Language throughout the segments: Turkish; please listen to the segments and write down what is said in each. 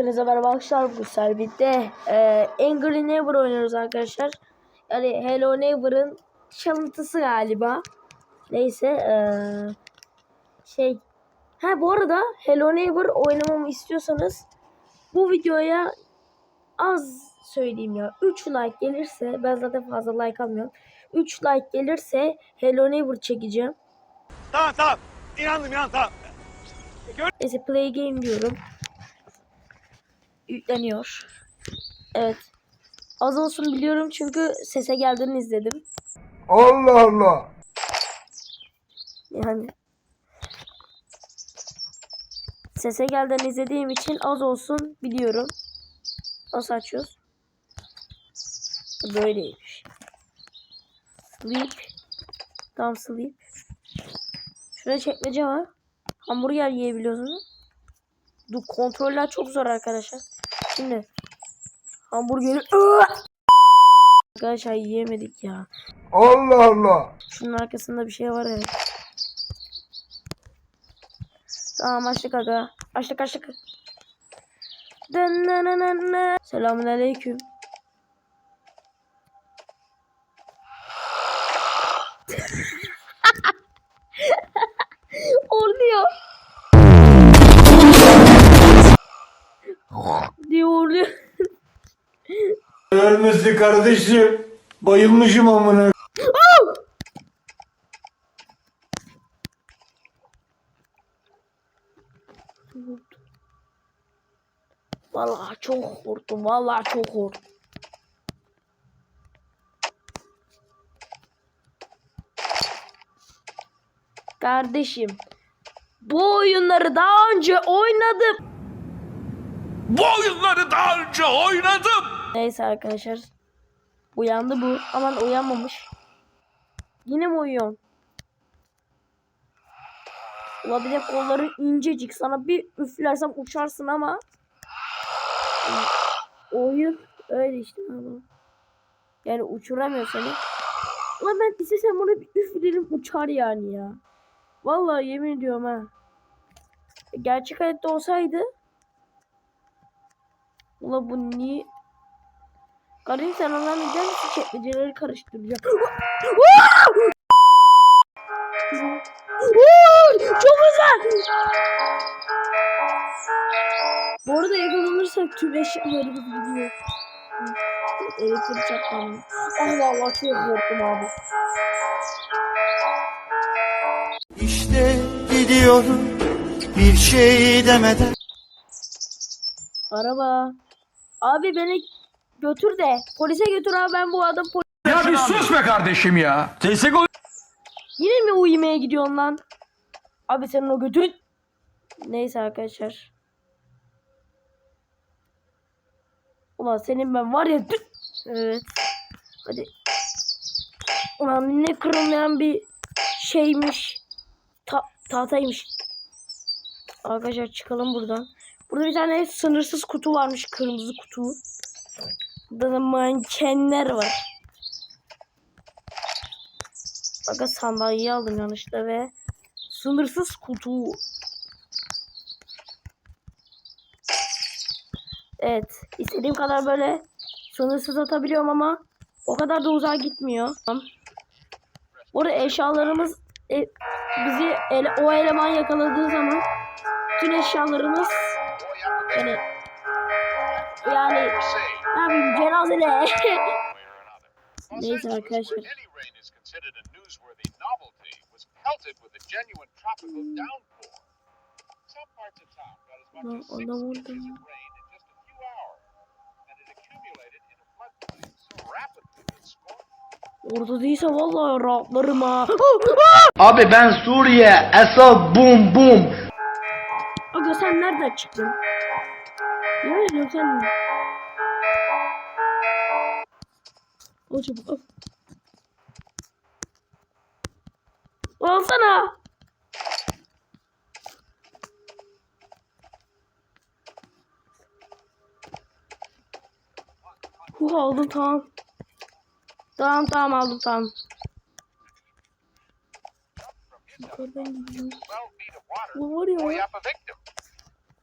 Hepinize merhaba arkadaşlar. Bu serbitte e, Angry Neighbor oynuyoruz arkadaşlar. Yani Hello Neighbor'ın çalıntısı galiba. Neyse e, şey ha bu arada Hello Neighbor oynamamı istiyorsanız bu videoya az söyleyeyim ya 3 like gelirse ben zaten fazla like almıyorum. 3 like gelirse Hello Neighbor çekeceğim. Tamam tamam. İnandım inandım tamam. Neyse play game diyorum. Yükleniyor. Evet. Az olsun biliyorum çünkü sese geldiğini izledim. Allah Allah. Yani sese geldiğini izlediğim için az olsun biliyorum. Nasıl açıyoruz? Böyleymiş. Sleep. Tam sleep. Şurada çekmece var. Hamburger yiyebiliyorsunuz. Bu kontroller çok zor arkadaşlar. Şimdi hamburgeri Arkadaşlar yiyemedik ya. Allah Allah. Şunun arkasında bir şey var evet. Tamam açtık aga. Açtık açtık. Selamun aleyküm. Diye oluyor. Ölmesi kardeşim. Bayılmışım amına. Vallahi çok korktum. Vallahi çok korktum. Kardeşim, bu oyunları daha önce oynadım. Bu oyunları daha önce oynadım. Neyse arkadaşlar. Uyandı bu. Aman uyanmamış. Yine mi uyuyorsun? Ulan bir de kolların incecik. Sana bir üflersem uçarsın ama. Oyun öyle işte. ama. Yani uçuramıyor seni. Ulan ben istesem bunu bir üflerim uçar yani ya. Vallahi yemin ediyorum ha. Gerçek hayatta olsaydı. Ulan bu niye Kardeşim sen anlamayacaksın ki çekmeceleri karıştıracak. Çok güzel. Bu arada yakalanırsak tüm eşyalarımız gidiyor. Elektrik çarpmanı. Allah Allah çok korktum abi. İşte gidiyorum bir şey demeden. Araba. Abi beni götür de. Polise götür abi ben bu adam polis. Ya bir sus be kardeşim ya. Destek ol. Yine mi uyumaya gidiyorsun lan? Abi senin o götür. Neyse arkadaşlar. Ulan senin ben var ya. Evet. Hadi. Ulan ne kırılmayan bir şeymiş. Ta tahtaymış. Arkadaşlar çıkalım buradan. Burada bir tane sınırsız kutu varmış. Kırmızı kutu. Burada da mankenler var. Aga sandalyeyi aldım yanlışlıkla ve sınırsız kutu. Evet. istediğim kadar böyle sınırsız atabiliyorum ama o kadar da uzağa gitmiyor. Bu arada eşyalarımız e, bizi ele, o eleman yakaladığı zaman bütün eşyalarımız yani yani ne yapayım cenazede Neyse arkadaşlar. Any rain is considered a newsworthy novelty was pelted with a genuine tropical downpour. Some parts of town got as much as six Adam inches orada. of rain in just a few hours, and it accumulated in a floodplain so rapidly that small Orada değilse vallahi rahatlarım ha. Abi ben Suriye, Esad, bum bum. Aga sen nereden çıktın? Ediyorum sen Al çabuk al. Alsana. Uh, aldım tamam. Tamam tamam aldım tamam. Of Bu var ya.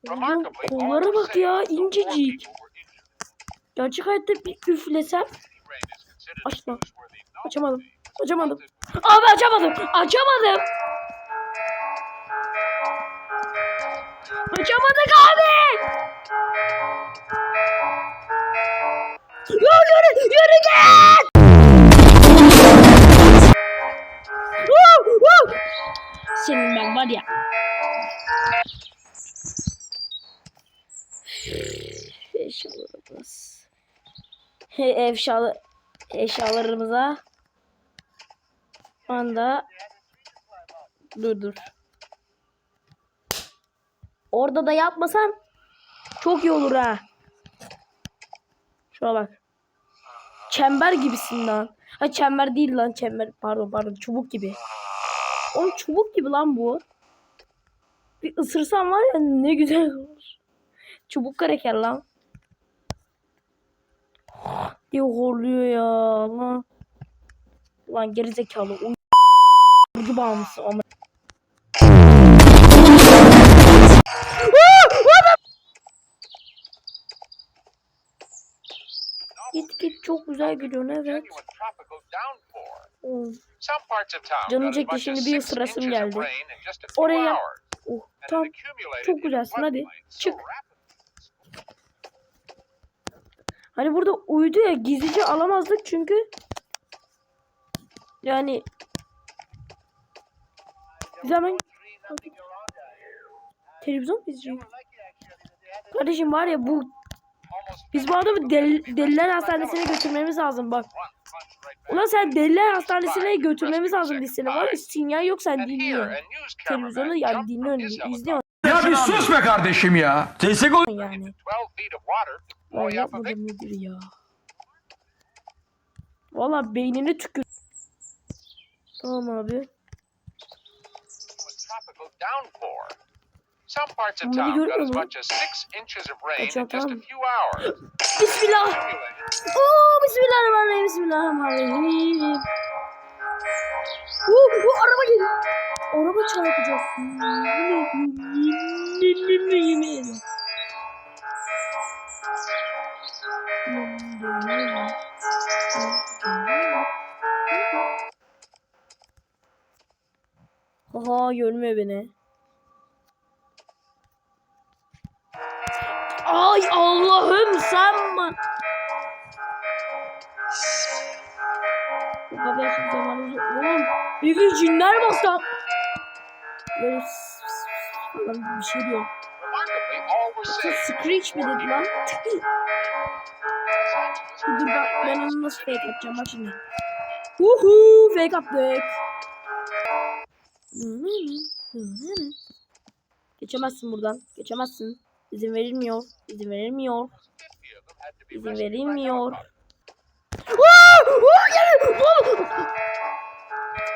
All kollara bak ya, incecik. Gerçek hayatta bir üflesem Ukraine is considered a Açma. newsworthy Açamadım. Açamadım. Abi açamadım. Açamadım. Açamadık abi. Yürü, yürü. Woo, woo. Senin ben var ya. Eşyalarımız. He, eşyalı, eşyalarımıza anda dur dur. Orada da yapmasam çok iyi olur ha. Şuna bak. Çember gibisin lan. Ha çember değil lan çember. Pardon pardon çubuk gibi. Oğlum çubuk gibi lan bu. Bir ısırsam var ya ne güzel olur. Çubuk kraker lan. Diye horluyor ya lan. Lan gerizekalı. Uy- Uydu bağımlısı ama. Git git çok güzel gidiyorsun evet. Oh, Canım çekti, şimdi bir of geldi. Oraya- oh tam çok in güzelsin, hadi. Çık. Hani burada uydu ya gizlice alamazdık çünkü yani biz hemen televizyon mu izleyeceğiz? Kardeşim var ya bu biz bu adamı del, deliler hastanesine götürmemiz lazım bak. Ulan sen deliler hastanesine götürmemiz lazım biz seni. Var ya sinyal yok sen dinliyorsun. Televizyonu yani dinliyorsun, izliyorsun Ya bir sus be kardeşim ya. CSGO yani. İnto 12 feet of water to Vay buoy up a yapmadım nedir ya. Valla beynine tükür. Tamam abi. Some parts of town got as much as six inches of rain in just a few hours. Bismillah. Oo bismillahirrahmanirrahim. Bismillahirrahmanirrahim. Oo, bu araba geliyor. Araba çarpacak. Ay Allah'ım sen. Bu kadar çok zamanımız yok. Gün cinler bastı. Böyle falan bir şey diyor. Screech mi dedi lan? Dur bak ben onu nasıl fake atacağım bak şimdi. Uhu fake attık. Geçemezsin buradan. Geçemezsin. İzin verilmiyor. İzin verilmiyor. 50 of them had to be İzin verilmiyor.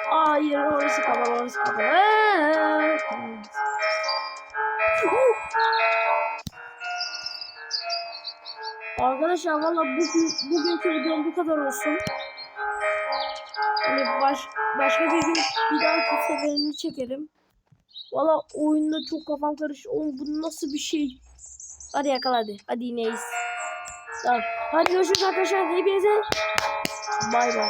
Hayır orası kapalı orası kapalı. Arkadaşlar valla bugün, bugünkü videom bu kadar olsun. Hani baş, başka bir gün bir dahaki seferini çekerim. Valla oyunda çok kafam karıştı. Oğlum bu nasıl bir şey? Hadi yakala hadi. Hadi ineyiz. Tamam. Hadi görüşürüz arkadaşlar. Hepinize bay bay.